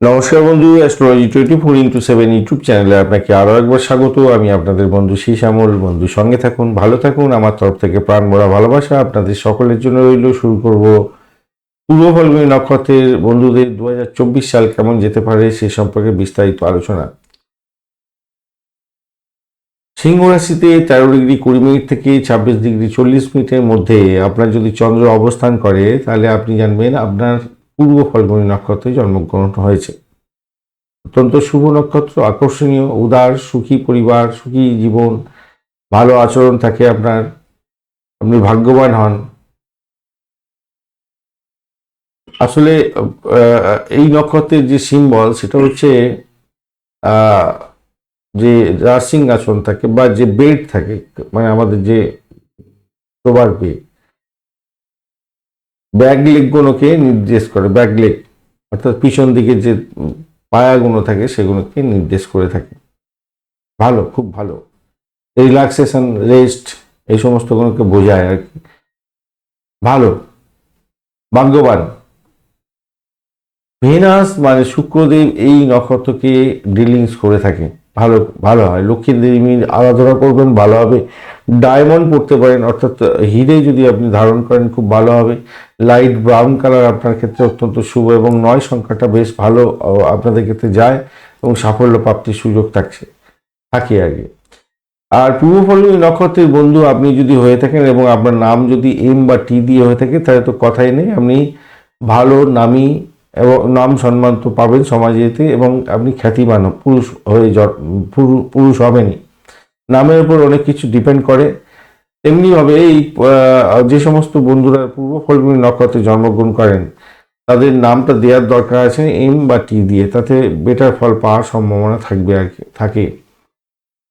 নমস্কার বন্ধু astrology twenty four into seven YouTube চ্যানেলে আপনাকে আরও একবার স্বাগত। আমি আপনাদের বন্ধু শ্যামল বন্ধু, সঙ্গে থাকুন, ভালো থাকুন। আমার তরফ থেকে প্রাণ ভরা ভালোবাসা আপনাদের সকলের জন্য রইল। শুরু করব পূর্ব ফলগুনি নক্ষত্রের বন্ধুদের দু হাজার চব্বিশ সাল কেমন যেতে পারে সে সম্পর্কে বিস্তারিত আলোচনা। সিংহ রাশিতে তেরো ডিগ্রি কুড়ি মিনিট থেকে ছাব্বিশ ডিগ্রি চল্লিশ মিনিটের মধ্যে আপনার যদি চন্দ্র অবস্থান করে, তাহলে আপনি জানবেন আপনার পূর্ব ফলগুনি নক্ষত্রে জন্মগ্রহণ হয়েছে। অত্যন্ত শুভ নক্ষত্র, আকর্ষণীয়, উদার, সুখী পরিবার, সুখী জীবন, ভালো আচরণ থাকে আপনার, আপনি ভাগ্যবান হন। আসলে এই নক্ষত্রের যে সিম্বল সেটা হচ্ছে যে রাজ সিংহাসন থাকে বা যে বেড থাকে মানে আমাদের যে শোবার বেড ব্যাক লেগগুলোকে নির্দেশ করে ব্যাক লেগ অর্থাৎ পিছন দিকে যে পায়াগুলো থাকে, সেগুলোকে নির্দেশ করে থাকে। ভালো, খুব ভালো। রিল্যাক্সেশন, রেস্ট, এই সমস্তগুলোকে বোঝায় আর কি। ভালো। ভাগ্যবান। ভেনাস মানে শুক্রদেব এই নক্ষত্রকে ডিলিংস করে থাকে। ভালো ভালো হয়। লক্ষ্মী দেবী আরাধনা করবেন, ভালো হবে। ডায়মন্ড পড়তে পারেন, অর্থাৎ হিরে যদি আপনি ধারণ করেন, খুব ভালো হবে। লাইট ব্রাউন কালার আপনার ক্ষেত্রে অত্যন্ত শুভ এবং নয় সংখ্যাটা বেশ ভালো আপনাদের ক্ষেত্রে যায় এবং সাফল্য প্রাপ্তির সুযোগ থাকছে। থাকে আগে। আর পূর্ব ফলগুনি নক্ষত্রের বন্ধু আপনি যদি হয়ে থাকেন এবং আপনার নাম যদি এম বা টি দিয়ে হয়ে থাকে, তাহলে তো কথাই নেই। আপনি ভালো, নামী এবং নাম সম্মান তো পাবেন সমাজেতে এবং আপনি খ্যাতিমান, পুরুষ হয়ে পুরুষ হবেনই। নামের উপর অনেক কিছু ডিপেন্ড করে। তেমনিভাবে এই যে সমস্ত বন্ধুরা পূর্ব ফলগুনি নক্ষত্রে জন্মগ্রহণ করেন, তাদের নামটা দেওয়ার দরকার আছে এম বা টি দিয়ে। তাতে বেটার ফল পাওয়ার সম্ভাবনা থাকবে আর কি, থাকে।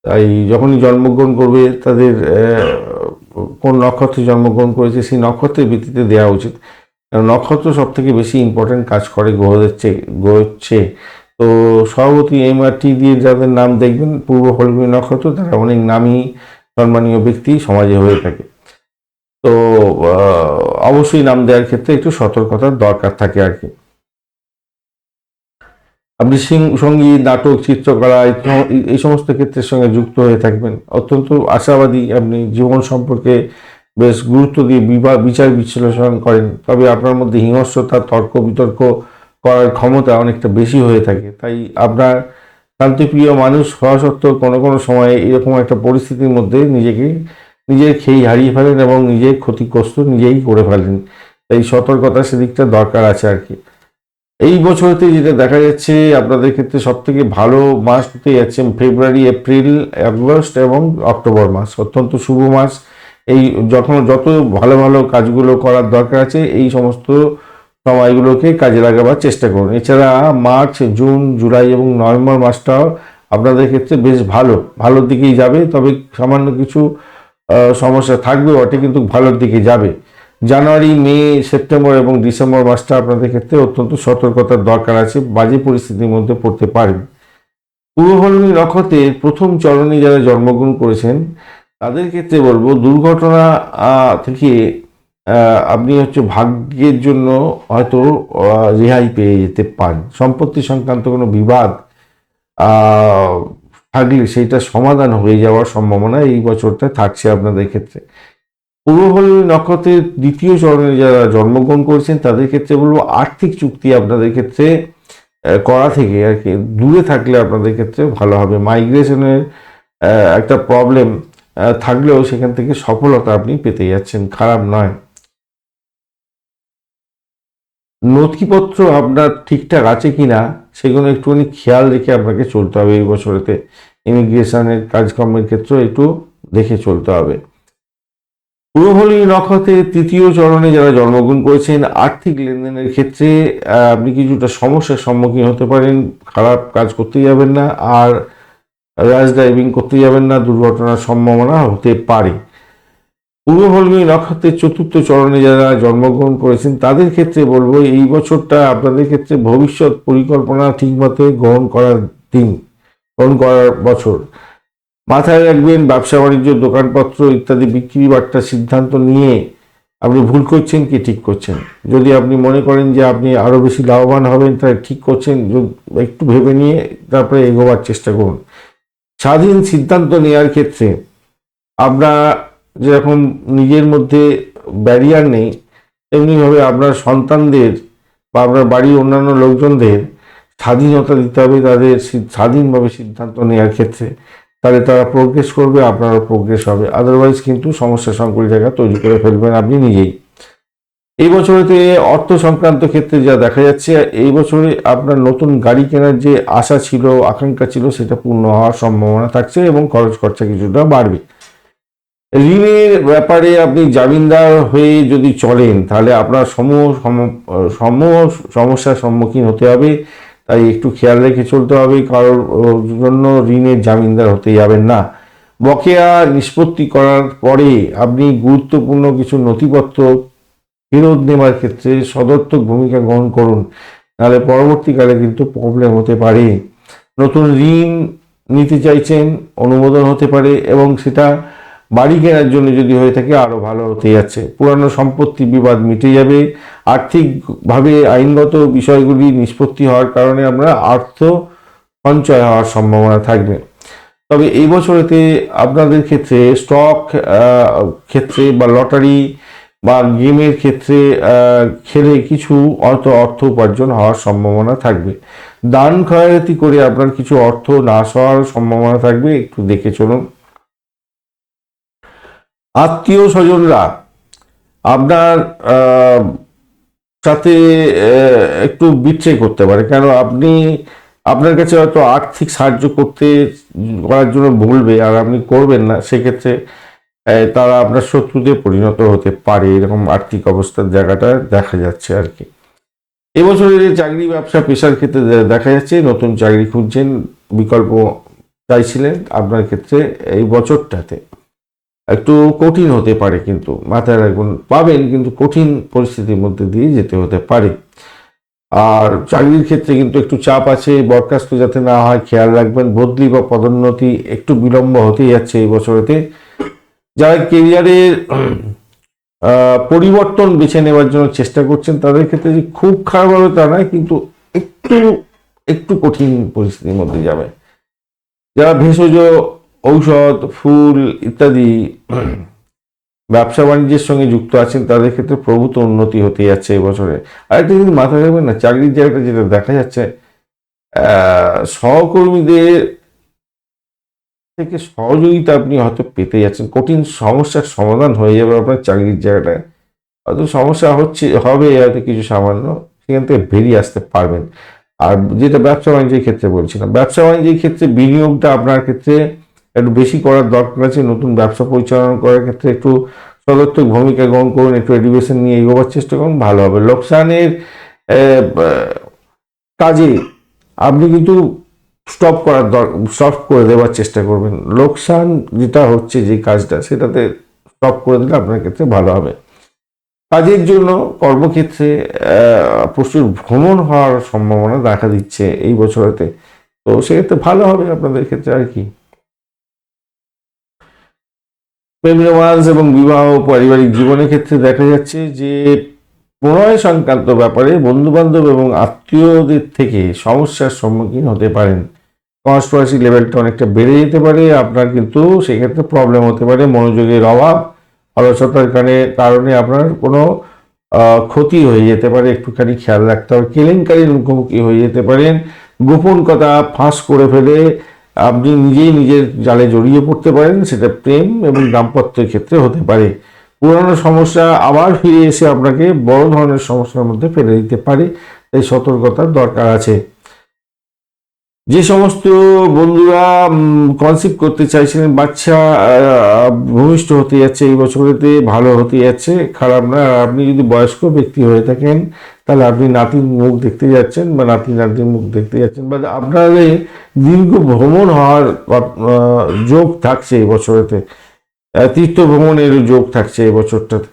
তাই যখনই জন্মগ্রহণ করবে, তাদের কোন নক্ষত্রে জন্মগ্রহণ করেছে, সেই নক্ষত্রের ভিত্তিতে দেওয়া উচিত। নক্ষত্র সব থেকে বেশি ইম্পর্টেন্ট কাজ করে গ্রহদের চেয়ে গ্রহচ্ছে তো সভাপতি এম আর টি দিয়ে যাদের নাম দেখবেন, পূর্ব ফলগুনি নক্ষত্র, তারা অনেক নামী, সম্মানীয় ব্যক্তি সমাজে হয়ে থাকে। তো অবশ্যই নাম দেওয়ার ক্ষেত্রে একটু সতর্কতার দরকার থাকে আর কি। আপনি সংগীত, নাটক, চিত্রকলা এই সমস্ত ক্ষেত্রের সঙ্গে যুক্ত হয়ে থাকবেন। অত্যন্ত আশাবাদী আপনি জীবন সম্পর্কে বেশ গুরুত্ব দিয়ে বিবা- বিচার বিশ্লেষণ করেন। তবে আপনার মধ্যে হিংস্রতা, তর্ক, বিতর্ক করার ক্ষমতা অনেকটা বেশি হয়ে থাকে। তাই আপনার শান্তিপ্রিয় মানুষ হওয়া সত্ত্বেও কোনো কোনো সময়ে এরকম একটা পরিস্থিতির মধ্যে নিজেকে, নিজের খেই হারিয়ে ফেলেন এবং নিজের ক্ষতিগ্রস্ত নিজেই করে ফেলেন। তাই সতর্কতা সেদিকটা দরকার আছে আর কি। এই বছরতে যেটা দেখা যাচ্ছে, আপনাদের ক্ষেত্রে সব থেকে ভালো মাস হতে যাচ্ছে ফেব্রুয়ারি, এপ্রিল, আগস্ট এবং অক্টোবর মাস। অত্যন্ত শুভ মাস। এই যখন যত ভালো ভালো কাজগুলো করার দরকার আছে, এই সমস্ত সময়গুলোকে কাজে লাগাবার চেষ্টা করুন। এছাড়া মার্চ, জুন, জুলাই এবং নভেম্বর মাসটাও আপনাদের ক্ষেত্রে বেশ ভালো। ভালোর দিকেই যাবে, তবে সামান্য কিছু সমস্যা থাকবে, বটে, কিন্তু ভালোর দিকে যাবে। জানুয়ারি, মে, সেপ্টেম্বর এবং ডিসেম্বর মাসটা আপনাদের ক্ষেত্রে অত্যন্ত সতর্কতার দরকার আছে, বাজে পরিস্থিতির মধ্যে পড়তে পারেন। পূর্ব ফলগুনি নক্ষত্রের প্রথম চরণে যারা জন্মগ্রহণ করেছেন তাদের ক্ষেত্রে বলব, দুর্ঘটনা থেকে আপনি হচ্ছে ভাগ্যের জন্য হয়তো রেহাই পেয়ে যেতে পারেন। সম্পত্তি সংক্রান্ত কোনো বিবাদ থাকলে সেইটা সমাধান হয়ে যাওয়ার সম্ভাবনা এই বছরটা থাকছে আপনাদের ক্ষেত্রে। পূর্ব ফলগুনি নক্ষত্রের দ্বিতীয় চরণে যারা জন্মগ্রহণ করেছেন, তাদের ক্ষেত্রে বলব আর্থিক চুক্তি আপনাদের ক্ষেত্রে করা থেকে আর কি, দূরে থাকলে আপনাদের ক্ষেত্রে ভালো হবে। মাইগ্রেশনের একটা প্রবলেম থাকলেও সেখান থেকে সফলতা আপনি পেতে যাচ্ছেন, খারাপ নয়। নথিপত্র আপনার ঠিকঠাক আছে কিনা, সেগুলো একটুখানি খেয়াল রেখে আপনাকে চলতে হবে এই বছরেতে। ইমিগ্রেশনের কাজকর্মের ক্ষেত্রে একটু দেখে চলতে হবে। পূর্বফলী নক্ষত্রের তৃতীয় চরণে যারা জন্মগ্রহণ করেছেন, আর্থিক লেনদেনের ক্ষেত্রে আপনি কিছুটা সমস্যার সম্মুখীন হতে পারেন, খারাপ কাজ করতে যাবেন না। আর র্যাশ ড্রাইভিং করতে যাবেন না, দুর্ঘটনার সম্ভাবনা হতে পারে। পূর্ব ফলগুনি নক্ষত্রের চতুর্থ চরণে যারা জন্মগ্রহণ করেছেন, তাদের ক্ষেত্রে বলব, এই বছরটা আপনাদের ক্ষেত্রে ভবিষ্যৎ পরিকল্পনা ঠিকমতো গ্রহণ করার দিন, গ্রহণ করার বছর। মাথায় রাখবেন, ব্যবসা বাণিজ্য, দোকানপত্র ইত্যাদি বিক্রি বাট্টার সিদ্ধান্ত নিয়ে আপনি ভুল করছেন কি ঠিক করছেন? যদি আপনি মনে করেন যে আপনি আরও বেশি লাভবান হবেন, তাহলে ঠিক করছেন। একটু ভেবে নিয়ে তারপরে এগোবার চেষ্টা করুন। স্বাধীন সিদ্ধান্ত নেওয়ার ক্ষেত্রে আপনার যেরকম নিজের মধ্যে ব্যারিয়ার নেই, তেমনিভাবে আপনার সন্তানদের বা আপনার বাড়ির অন্যান্য লোকজনদের স্বাধীনতা দিতে হবে তাদের স্বাধীনভাবে সিদ্ধান্ত নেওয়ার ক্ষেত্রে। তাহলে তারা প্রোগ্রেস করবে, আপনারও প্রোগ্রেস হবে। আদারওয়াইজ কিন্তু সমস্যা সংকুল জায়গা তৈরি করে ফেলবেন আপনি নিজেই। এই বছরেতে অর্থ সংক্রান্ত ক্ষেত্রে যা দেখা যাচ্ছে, এই বছরে আপনার নতুন গাড়ি কেনার যে আশা ছিল, আকাঙ্ক্ষা ছিল, সেটা পূর্ণ হওয়ার সম্ভাবনা থাকছে এবং খরচ খরচা কিছুটা বাড়বে। ঋণের ব্যাপারে আপনি জামিনদার হয়ে যদি চলেন, তাহলে আপনার সম সম- সম সমস্যার সম্মুখীন হতে হবে। তাই একটু খেয়াল রেখে চলতে হবে, কারোর জন্য ঋণের জামিনদার হতে যাবেন না। বকেয়া নিষ্পত্তি করার পরে আপনি গুরুত্বপূর্ণ কিছু নথিপত্র ফেরত নেওয়ার ক্ষেত্রে সদর্থক ভূমিকা গ্রহণ করুন, নাহলে পরবর্তীকালে কিন্তু প্রবলেম হতে পারে। নতুন ঋণ নিতে চাইছেন, অনুমোদন হতে পারে এবং সেটা বাড়ি কেনার জন্য যদি হয়ে থাকে আরও ভালো হতে যাচ্ছে। পুরানো সম্পত্তি বিবাদ মিটে যাবে। আর্থিকভাবে আইনগত বিষয়গুলি নিষ্পত্তি হওয়ার কারণে আমরা আর্থ সঞ্চয় হওয়ার সম্ভাবনা থাকবে। তবে এই বছরেতে আপনাদের ক্ষেত্রে স্টক ক্ষেত্রে বা লটারি বা গেমের ক্ষেত্রে খেলে কিছু অর্থ অর্থ উপার্জন হওয়ার সম্ভাবনা থাকবে। দান খয়রাতি করে আপনার কিছু অর্থ নাশ হওয়ার সম্ভাবনা থাকবে, একটু দেখে চলুন। আত্মীয় স্বজনরা, আপনার সাথে একটু বিট্রে করতে পারে। কেন? আপনি, আপনার কাছে হয়তো আর্থিক সাহায্য করতে, করার জন্য বলবে, আর আপনি করবেন না। সেক্ষেত্রে তারা আপনার শত্রুতে পরিণত হতে পারে, এরকম আর্থিক অবস্থার জায়গাটা দেখা যাচ্ছে আর কি। এবছরের চাকরি ব্যবসা পেশার ক্ষেত্রে দেখা যাচ্ছে নতুন চাকরি খুঁজছেন, বিকল্প চাইছিলেন আপনার ক্ষেত্রে এই বছরটাতে। একটু কঠিন হতে পারে কিন্তু, মাথায় রাখুন পাবেন কিন্তু কঠিন পরিস্থিতির মধ্যে দিয়ে যেতে হতে পারে। আর চাকরির ক্ষেত্রে কিন্তু একটু চাপ আছে, বরখাস্ত যাতে না হয়, খেয়াল রাখবেন, বদলি বা পদোন্নতি একটু বিলম্ব হতেই যাচ্ছে এই বছরেতে। যারা কেরিয়ারের পরিবর্তন বেছে নেওয়ার জন্য চেষ্টা করছেন, তাদের ক্ষেত্রে যে খুব খারাপ হবে তা নয়, কিন্তু একটু একটু কঠিন পরিস্থিতির মধ্যে যাবে। যারা ভেষজ, ঔষধ, ফুল ইত্যাদি, ব্যবসা বাণিজ্যের সঙ্গে যুক্ত আছেন, তাদের ক্ষেত্রে প্রভূত উন্নতি হতে যাচ্ছে এবছরে। আরেকটা জিনিস মাথায় রাখবেন না, চাকরির জায়গাটা যেটা দেখা যাচ্ছে সহকর্মীদের থেকে সহযোগিতা আপনি হয়তো পেতে যাচ্ছেন। কঠিন সমস্যার সমাধান হয়ে যাবে আপনার চাকরির জায়গাটায়। হয়তো সমস্যা হচ্ছে, হবে হয়তো কিছু সামান্য, সেখান থেকে বেরিয়ে আসতে পারবেন। আর যেটা ব্যবসা বাণিজ্যের ক্ষেত্রে বলছিলাম, ব্যবসা বাণিজ্যের ক্ষেত্রে বিনিয়োগটা আপনার ক্ষেত্রে একটু বেশি করার দরকার আছে। নতুন ব্যবসা পরিচালনা করার ক্ষেত্রে একটু সদর্থক ভূমিকা গ্রহণ করুন, একটু এডুকেশন নিয়ে এগোবার চেষ্টা করুন, ভালো হবে। লোকসানের কাজে আপনি কিন্তু স্টপ করার স্টপ করে দেওয়ার চেষ্টা করবেন। লোকসান যেটা হচ্ছে যে কাজটা, সেটাতে স্টপ করে দিলে আপনার ক্ষেত্রে ভালো হবে। কাজের জন্য কর্মক্ষেত্রে প্রচুর ভ্রমণ হওয়ার সম্ভাবনা দেখা দিচ্ছে এই বছরেতে। তো সেক্ষেত্রে ভালো হবে আপনাদের ক্ষেত্রে আর কি। প্রেম রোমান্স এবং বিবাহ পারিবারিক জীবনের ক্ষেত্রে দেখা যাচ্ছে যে প্রণয় সংক্রান্ত ব্যাপারে বন্ধু বান্ধব এবং আত্মীয়দের থেকে সমস্যার সম্মুখীন হতে পারেন। কনস্ট্রাসি লেভেলটা অনেকটা বেড়ে যেতে পারে, আপনার কিন্তু সেক্ষেত্রে প্রবলেম হতে পারে মনোযোগের অভাব, অলসতার কারণে কারণে আপনার কোনো ক্ষতি হয়ে যেতে পারে। একটুখানি খেয়াল রাখতে হবে। কেলেঙ্কারির মুখোমুখি হয়ে যেতে পারেন। গোপন কথা ফাঁস করে ফেলে আপনি নিজেই নিজের জালে জড়িয়ে পড়তে পারেন, সেটা প্রেম এবং দাম্পত্যের ক্ষেত্রে হতে পারে। পুরানো সমস্যা আবার ফিরে এসে আপনাকে বড় ধরনের সমস্যার মধ্যে ফেলে দিতে পারে। তাই সতর্কতার দরকার আছে। যে সমস্ত বন্ধুরা কনসিভ করতে চাইছিলেন বাচ্চা ভূমিষ্ঠ হতে যাচ্ছে এই বছরেতে, ভালো হতে যাচ্ছে, খারাপ না, আর আপনি যদি বয়স্ক ব্যক্তি হয়ে থাকেন, তাহলে আপনি নাতির মুখ দেখতে যাচ্ছেন বা নাতি নাতির মুখ দেখতে যাচ্ছেন বা আপনার এই দীর্ঘ ভ্রমণ হওয়ার যোগ থাকছে এই বছরেতে তীর্থ ভ্রমণের যোগ থাকছে এই বছরটাতে।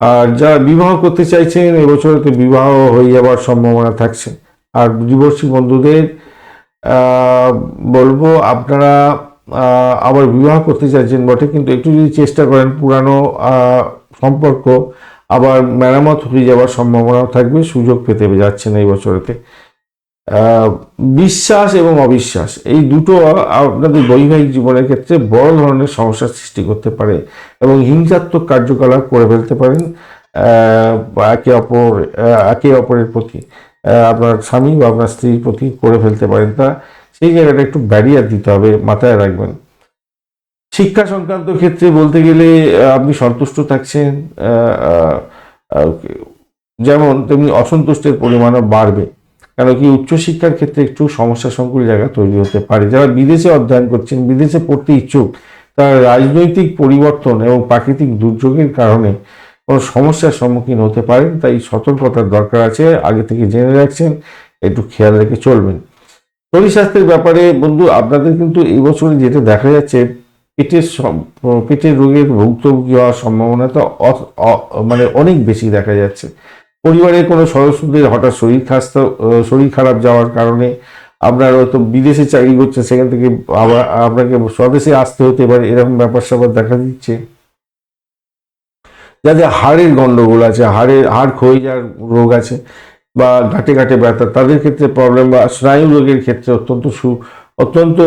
আর যারা বিবাহ করতে চাইছেন এবছরেতে বিবাহ হয়ে যাওয়ার সম্ভাবনা থাকছে। আর ডিভোর্সি বন্ধুদের বলব আপনারা আবার বিবাহ করতে চাইছেন বটে, কিন্তু একটু যদি চেষ্টা করেন পুরানো সম্পর্ক, আবার মেরামত হয়ে যাওয়ার সম্ভাবনাও থাকবে, সুযোগ পেতে যাচ্ছেন এই বছরেতে। বিশ্বাস এবং অবিশ্বাস, এই দুটো আপনাদের বৈবাহিক জীবনের ক্ষেত্রে বড় ধরনের সমস্যার সৃষ্টি করতে পারে এবং হিংসাত্মক কার্যকলাপ করে ফেলতে পারেন একে অপর একে অপরের প্রতি। আপনার স্বামী বা আপনার স্ত্রীর প্রতি করে ফেলতে পারেন তা, সেই জায়গাটা একটু ব্যারিয়ার দিতে হবে, মাথায় রাখবেন। শিক্ষা সংক্রান্ত ক্ষেত্রে বলতে গেলে আপনি সন্তুষ্ট থাকছেন যেমন তেমনি অসন্তুষ্টের পরিমাণও বাড়বে। কেন কি উচ্চশিক্ষার ক্ষেত্রে একটু সমস্যা সংকুল জায়গা তৈরি হতে পারে। যারা বিদেশে অধ্যয়ন করছেন, বিদেশে পড়তে ইচ্ছুক, তারা রাজনৈতিক পরিবর্তন এবং প্রাকৃতিক দুর্যোগের কারণে কোনো সমস্যার সম্মুখীন হতে পারেন, তাই সতর্কতার দরকার আছে। আগে থেকে জেনে রাখছেন, একটু খেয়াল রেখে চলবেন। শরীর স্বাস্থ্যের ব্যাপারে, বন্ধু, আপনাদের কিন্তু এই বছরে যেটা দেখা যাচ্ছে, পেটের পেটের রোগের ভুক্তভোগী হওয়ার সম্ভাবনাটা অ- অ- মানে অনেক বেশি দেখা যাচ্ছে। পরিবারের কোনো সদস্যদের হঠাৎ শরীর খাস্তা শরীর খারাপ যাওয়ার কারণে আপনার হয়তো বিদেশে চাকরি করছেন, সেখান থেকে আবার আপনাকে স্বদেশে আসতে হতে পারে, এরকম ব্যাপার স্যাপার দেখা দিচ্ছে। যাদের হাড়ের গন্ডগোল আছে, হাড়ের, হাড় ক্ষয়ে যাওয়ার রোগ আছে বা ঘাটে ঘাটে ব্যথা, তাদের ক্ষেত্রে প্রবলেম বা স্নায়ু রোগের ক্ষেত্রে অত্যন্ত সু, অত্যন্ত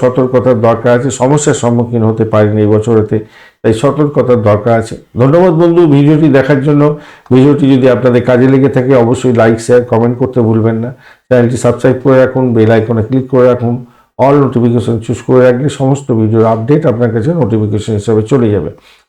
সতর্কতার দরকার আছে। সমস্যার সম্মুখীন হতে পারেন এই বছরেতে, তাই সতর্কতার দরকার আছে। ধন্যবাদ বন্ধু, ভিডিওটি দেখার জন্য। ভিডিওটি যদি আপনাদের কাজে লেগে থাকে, অবশ্যই লাইক শেয়ার কমেন্ট করতে ভুলবেন না। চ্যানেলটি সাবস্ক্রাইব করে রাখুন বেল আইকনে ক্লিক করে রাখুন। অল নোটিফিকেশন চুজ করে রাখলে সমস্ত ভিডিওর আপডেট আপনার কাছে নোটিফিকেশন হিসাবে চলে যাবে।